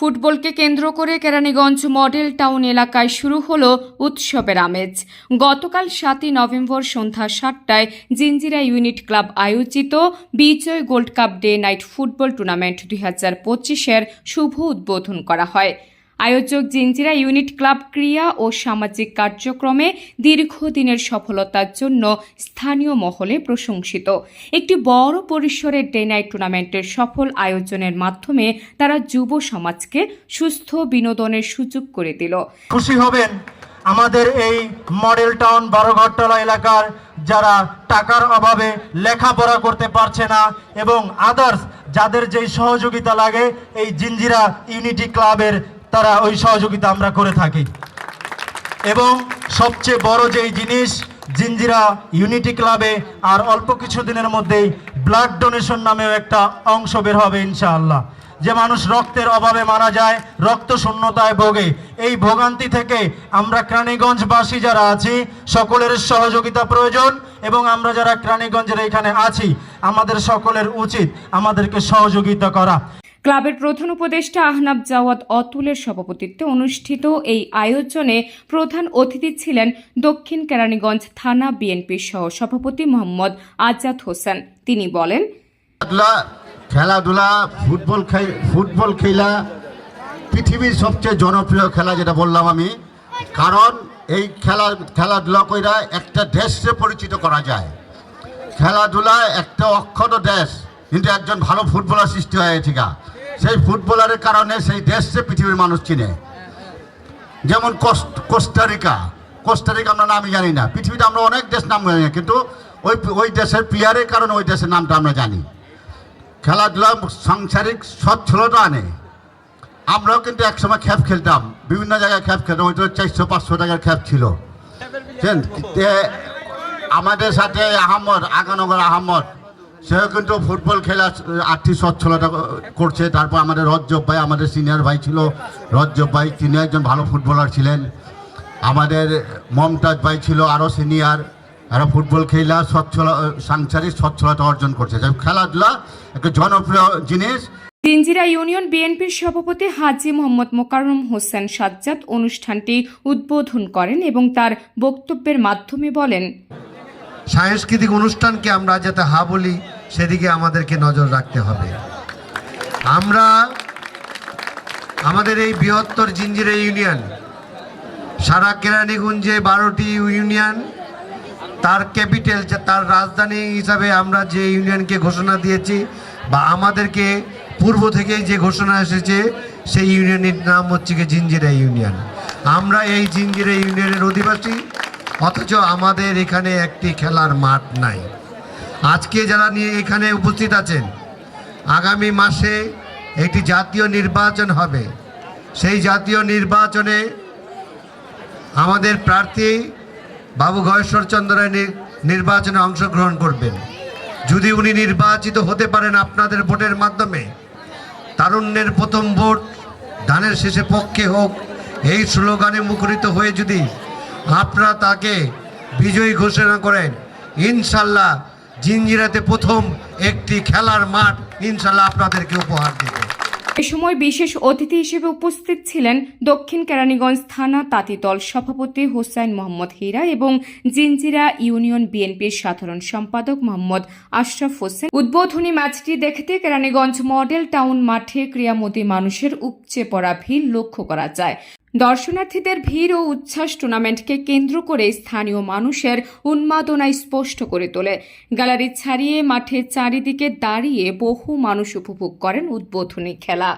ফুটবলকে কেন্দ্র করে কেরানীগঞ্জ মডেল টাউন এলাকায় শুরু হল উৎসবের আমেজ। গতকাল সাতই নভেম্বর সন্ধ্যা সাতটায় জিঞ্জিরা ইউনিট ক্লাব আয়োজিত Bijoy gold cup day night football tournament দুই হাজার পঁচিশের শুভ উদ্বোধন করা হয়। আয়োজক জিঞ্জিরা ইউনিট ক্লাব ক্রিয়া ও সামাজিক কার্যক্রমে দীর্ঘদিনের সফলতার জন্য স্থানীয় মহলে প্রশংসিত। একটি বড় পরিসরের ডে নাইট টুর্নামেন্টের সফল আয়োজনের মাধ্যমে তারা যুব সমাজকে সুস্থ বিনোদনের সুযোগ করে দিল। খুশি হবেন আমাদের এই মডেল টাউন বারোঘরতলা এলাকার যারা টাকার অভাবে লেখাপড়া করতে পারছে না এবং আদার্স যাদের যেই সহযোগিতা লাগে, এই জিঞ্জিরা ইউনিটি ক্লাবের তারা ওই সহযোগিতা আমরা করে থাকি। এবং সবচেয়ে বড় যেই জিনিস জিঞ্জিরা ইউনিটি ক্লাবে আর অল্প কিছু দিনের মধ্যেই ব্লাড ডোনেশন নামেও একটা অংশ বের হবে ইনশাআল্লাহ। যে মানুষ রক্তের অভাবে মারা যায়, রক্ত শূন্যতায় ভোগে, এই ভোগান্তি থেকে আমরা ক্রানীগঞ্জবাসী যারা আছি, সকলের সহযোগিতা প্রয়োজন এবং আমরা যারা ক্রানীগঞ্জের এখানে আছি, আমাদের সকলের উচিত আমাদেরকে সহযোগিতা করা। ক্লাবের প্রধান উপদেষ্টা আহনাব জাওয়াদ অতুলের সভাপতিত্বে অনুষ্ঠিত এই আয়োজনে প্রধান অতিথি ছিলেন দক্ষিণ কেরানীগঞ্জ থানা বিএনপির সহ সভাপতি মোহাম্মদ আজাদ হোসেন। তিনি বলেন খেলাধুলা, ফুটবল ফুটবল খেলা পৃথিবীর সবচেয়ে জনপ্রিয় খেলা যেটা বললাম আমি। কারণ এই খেলা, খেলাধুলা কইরা একটা দেশকে পরিচিত করা যায়। খেলাধুলা একটা অক্ষত দেশ, কিন্তু একজন ভালো ফুটবলার সৃষ্টি হয়েছে গা সেই ফুটবলারের কারণে সেই দেশকে পৃথিবীর মানুষ চিনে। যেমন কোস্ট- কোস্টারিকা। কোস্টারিকা আমরা নামই জানি না। পৃথিবীতে আমরা অনেক দেশ নাম জানি না, কিন্তু ওই ওই দেশের প্লেয়ারের কারণে ওই দেশের নামটা আমরা জানি। খেলাধুলা সাংসারিক সচ্ছলতা আনে। আমরাও কিন্তু একসময় খ্যাপ খেলতাম। বিভিন্ন জায়গায় খ্যাপ খেলতাম। ওইটা চারশো পাঁচশো টাকার খ্যাপ ছিল। আমাদের সাথে আহমদ আগানগর আহমদ। সেও কিন্তু ফুটবল খেলা, আর্থিক সচ্ছলতা করছে। তারপর আমাদের রজ্জব ভাই, আমাদের সিনিয়র ভাই ছিল। রজ্জব ভাই, তিনি একজন ভালো ফুটবলার ছিলেন। আমাদের মমতাজ ভাই ছিল আরও সিনিয়র এরা ফুটবল খেলা, সচ্ছল, সাংসারিক সচ্ছলতা অর্জন করছে। খেলাধুলা একটা জনপ্রিয় জিনিস। তিনজিরা ইউনিয়ন বিএনপির সভাপতি হাজি মোহাম্মদ মোকাররম হোসেন সাজ্জাদ অনুষ্ঠানটি উদ্বোধন করেন এবং তার বক্তব্যের মাধ্যমে বলেন সাংস্কৃতিক অনুষ্ঠানকে আমরা যাতে হা বলি, সেদিকে আমাদেরকে নজর রাখতে হবে। আমরা আমাদের এই বৃহত্তর জিঞ্জিরা ইউনিয়ন, সারা কেরানীগঞ্জে বারোটি ইউনিয়ন, তার ক্যাপিটাল তার রাজধানী হিসাবে আমরা যে ইউনিয়নকে ঘোষণা দিয়েছি বা আমাদেরকে পূর্ব থেকেই যে ঘোষণা এসেছে, সেই ইউনিয়নের নাম হচ্ছে কি জিঞ্জিরা ইউনিয়ন। আমরা এই জিঞ্জিরা ইউনিয়নের অধিবাসী অথচ আমাদের এখানে একটি খেলার মাঠ নাই। আজকে যারা নিয়ে এখানে উপস্থিত আছেন, আগামী মাসে একটি জাতীয় নির্বাচন হবে। সেই জাতীয় নির্বাচনে আমাদের প্রার্থী বাবু নি- নির্বাচনে অংশগ্রহণ করবেন। যদি উনি নির্বাচিত হতে পারেন আপনাদের ভোটের মাধ্যমে, তারুণ্যের প্রথম ভোট ধানের শেষে পক্ষে হোক, এই স্লোগানে মুখরিত হয়ে যদি আপনারা তাকে বিজয়ী ঘোষণা করেন। ইনশাল্লাহ জিঞ্জিরাতে প্রথম একটি খেলার মাঠ ইনশাল্লাহ আপনাদেরকে উপহার দেবে। এ সময় বিশেষ অতিথি হিসেবে উপস্থিত ছিলেন দক্ষিণ কেরানীগঞ্জ থানা তাঁতিদল সভাপতি হোসাইন মোহাম্মদ হীরা এবং জিঞ্জিরা ইউনিয়ন বিএনপির সাধারণ সম্পাদক মোহাম্মদ আশরাফ হোসেন। উদ্বোধনী ম্যাচটি দেখতে কেরানীগঞ্জ মডেল টাউন মাঠে ক্রিয়ামোদী মানুষের উপচে পড়া ভিড় লক্ষ্য করা যায়। দর্শনার্থীদের ভিড় ও উচ্ছ্বাস টুর্নামেন্টকে কেন্দ্র করে স্থানীয় মানুষের উন্মাদনায় স্পষ্ট করে তোলে। গ্যালারি ছাড়িয়ে মাঠের চারিদিকে দাঁড়িয়ে বহু মানুষ উপভোগ করেন উদ্বোধনী খেলা।